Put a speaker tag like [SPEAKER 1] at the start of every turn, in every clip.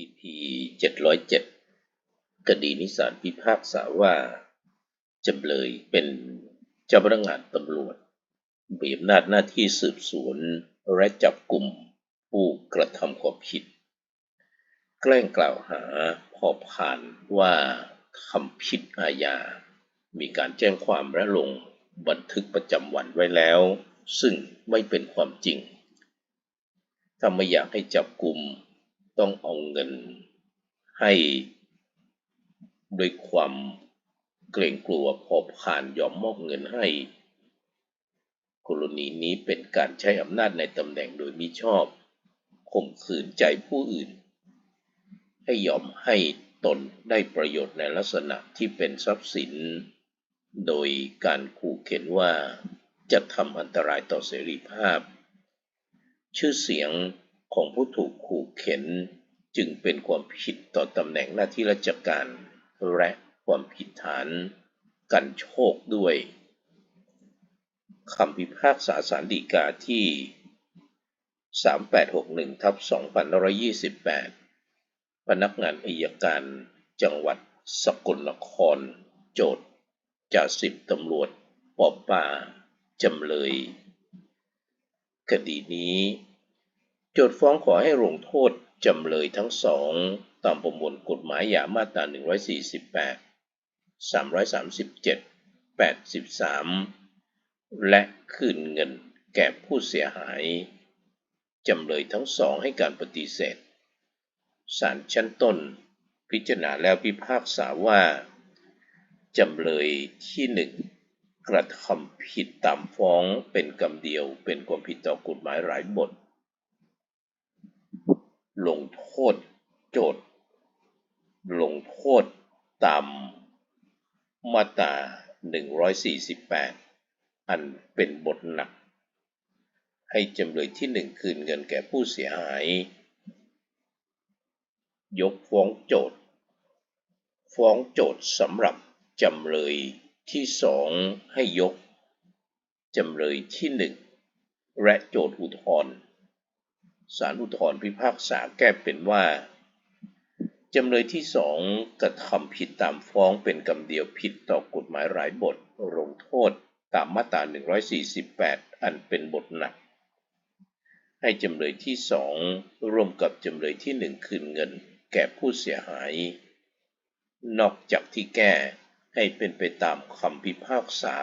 [SPEAKER 1] EP 707 คดีนิสานพิพากษาว่าจำเลยเป็นเจ้าพนักงานตำรวจมีอำนาจหน้าที่สืบสวนและจับกลุ่มผู้กระทำความผิด แกล้งกล่าวหาพอผ่านว่าทำผิดอาญา มีการแจ้งความและลงบันทึกประจำวันไว้แล้ว ซึ่งไม่เป็นความจริงถ้าไม่อยากให้จับกลุ่ม ต้องเอาเงินให้ด้วยความเกรงกลัวพอผ่านยอมมอบเงินให้ กรณีนี้เป็นการใช้อำนาจในตำแหน่งโดยมิชอบข่มขืนใจผู้อื่น ให้ยอมให้ตนได้ประโยชน์ในลักษณะที่เป็นทรัพย์สิน โดยการขู่เข็นว่าจะทำอันตรายต่อเสรีภาพ ชื่อเสียง ของผู้ถูกขู่เข็น จึงเป็นความผิดต่อตำแหน่งหน้าที่ราชการ และความผิดฐานกันโชคด้วยคำพิพากษาสารดีกาที่ 3861ทับ2528 พนักงานอายการจังหวัดสกลนคร โจทย์จ่าสิบตำรวจปอบป่าจำเลย คดีนี้ โจทฟ้องขอให้ลงโทษจำเลยทั้งสอง ตามประมวลกฎหมายยามาตรา 148 337 83 และคืนเงินแก่ผู้เสียหาย จำเลยทั้งสองให้การปฏิเสธศาลชั้นต้น พิจารณาแล้วพิพากษาว่า จำเลยที่หนึ่งกระทำผิดตามฟ้องเป็นกรรมเดียวเป็นความผิดต่อกฎหมายหลายบท ลงโทษโจทย์ลงโทษตามมาตรา 148 อันเป็นบทหนัก ให้จำเลยที่หนึ่งคืนเงินแก่ผู้เสียหาย ยกฟ้องโจทย์ ฟ้องโจทย์สำหรับจำเลยที่สองให้ยก จำเลยที่หนึ่งและโจทย์อุทธรณ์ ศาลอุทธรพิพากษาแก้เป็นว่า จำเลยที่สองกระทำผิดตามฟ้องเป็นกรรมเดียวผิดต่อกฎหมายหลายบทลงโทษตามมาตรา 148 อันเป็นบทหนัก ให้จำเลยที่สองร่วมกับจำเลยที่หนึ่งคืนเงิน แก่ผู้เสียหาย นอกจากที่แก้ให้เป็นไปตามคำพิพากษา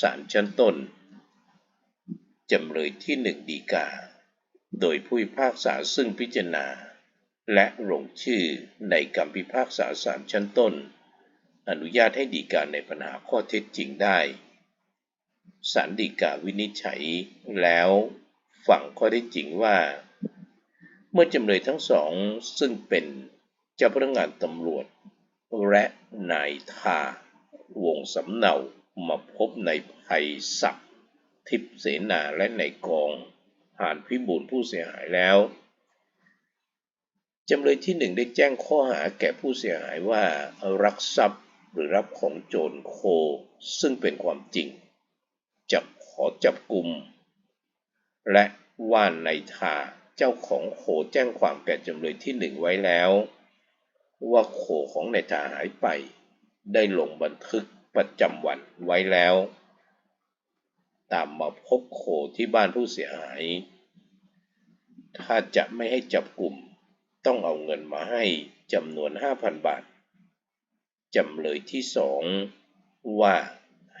[SPEAKER 1] ศาลชั้นต้น จำเลยที่หนึ่งดีกา โดยผู้พิพากษาซึ่งพิจารณา และลงชื่อในคำพิพากษาศาลชั้นต้น อนุญาตให้ดีกาในปัญหาข้อเท็จจริงได้ศาลฎีกาวินิจฉัยแล้วฝั่งข้อเท็จจริงว่า เมื่อจำเลยทั้งสองซึ่งเป็นเจ้าพนักงานตำรวจ และนายทาวงสำเนามาพบในภัยศักดิ์ทิพเสนาและในกอง ผ่านพิบูลผู้เสียหายแล้ว จำเลยที่หนึ่งได้แจ้งข้อหาแก่ผู้เสียหายว่ารักทรัพย์หรือรับของโจรโค ซึ่งเป็นความจริง จับขอจับกลุ่มและว่านในทาเจ้าของโคแจ้งความแก่จำเลยที่หนึ่งไว้แล้ว ว่าโคของในทาหายไป ได้ลงบันทึกประจำวันไว้แล้ว ตามมาพบโคที่บ้านผู้เสียหาย ถ้าจะไม่ให้จับกลุ่ม ต้องเอาเงินมาให้จำนวน 5,000 บาท จำเลยที่สองว่า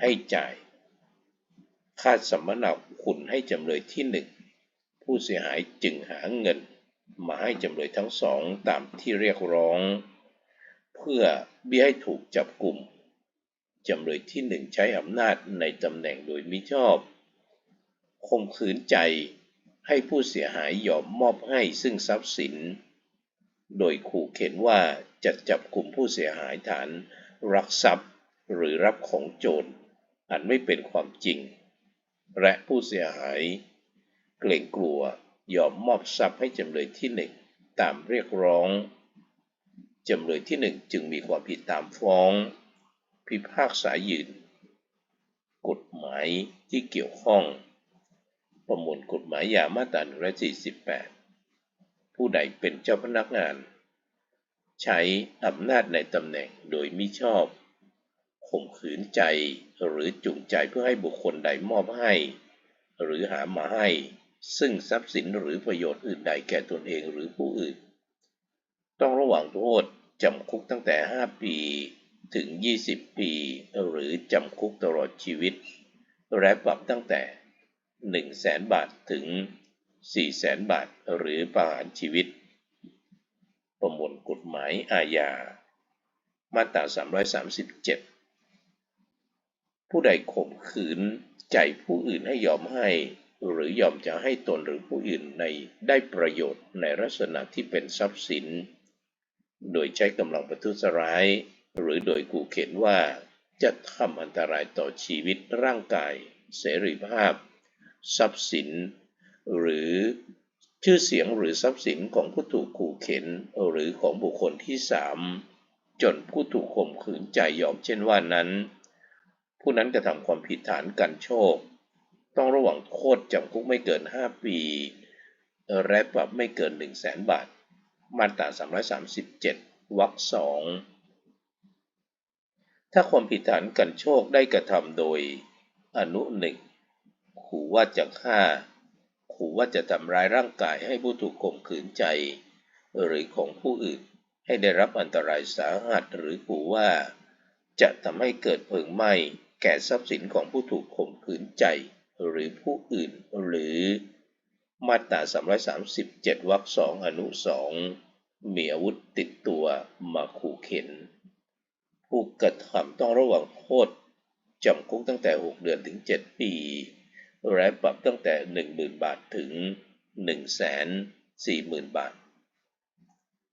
[SPEAKER 1] ให้จ่าย ค่าสมมนาคุณให้จำเลยที่หนึ่งผู้เสียหายจึงหาเงิน มาให้จำเลยทั้งสองตามที่เรียกร้อง เพื่อเบี้ยให้ถูกจับกลุ่ม จำเลยที่หนึ่งใช้อำนาจในตำแหน่งโดยมิชอบข่มขืนใจให้ผู้เสียหายยอมมอบให้ซึ่งทรัพย์สิน โดยขู่เข็นว่าจะจับกลุ่มผู้เสียหายฐาน รักทรัพย์ หรือรับของโจรอันไม่เป็นความจริง และผู้เสียหาย เกรงกลัวยอมมอบทรัพย์ให้จำเลยที่หนึ่งตามเรียกร้องจำเลยที่หนึ่งจึงมีความผิดตามฟ้อง พิพากษายืน กฎหมายที่เกี่ยวข้อง ประมวลกฎหมายยามาตรา148 ผู้ใดเป็นเจ้าพนักงาน ใช้อำนาจในตำแหน่งโดยมิชอบข่มขืนใจหรือจูงใจเพื่อให้บุคคลใดมอบให้ หรือหามาให้ ซึ่งทรัพย์สินหรือประโยชน์อื่นใดแก่ตนเองหรือผู้อื่น ต้องระหว่างโทษจำคุกตั้งแต่ 5 ปี ถึง 20 ปี หรือจำคุกตลอดชีวิต และปรับตั้งแต่ 1 0 0 0 0แสนบาทถึง 4 0 0แสนบาท หรือประหารชีวิต ประมวลกฎหมายอาญา มาตรา 337 ผู้ใดข่มขืนใจผู้อื่นให้ยอมให้ หรือยอมจะให้ตนหรือผู้อื่นในได้ประโยชน์ในลักษณะที่เป็นทรัพย์สิน โดยใช้กำลังประทุษร้าย หรือโดยขู่เข็นว่าจะทำอันตรายต่อชีวิตร่างกาย เสรีภาพ ทรัพย์สิน หรือชื่อเสียงหรือทรัพย์สินของผู้ถูกขู่เข็นหรือของบุคคลที่สามจนผู้ถูกข่มขืนใจยอมเช่นว่านั้น ผู้นั้นกระทำความผิดฐานกันโชค ต้องระว่างโทษจำคุกไม่เกิน 5 ปี และปรับไม่เกิน 1 0 0 0 0แสนบาท มาตรา337วรรคสอง ถ้าความผิดฐานกันโชคได้กระทำโดย อนุหนึ่งขู่ว่าจะฆ่า ขู่ว่าจะทำร้ายร่างกายให้ผู้ถูกข่มขืนใจ หรือของผู้อื่นให้ได้รับอันตรายสาหัสหรือขู่ว่า จะทำให้เกิดเพลิงไหม้แก่ทรัพย์สินของผู้ถูกข่มขืนใจ หรือผู้อื่นหรือ มาตรา337วรรคสองอนุสองมีอาวุธติดตัวมาขู่เข็น ผู้กระทำต้องระวังโทษจำคุกตั้งแต่ 6 เดือนถึง 7 ปี และปรับตั้งแต่ 10,000 บาทถึง 140,000 บาท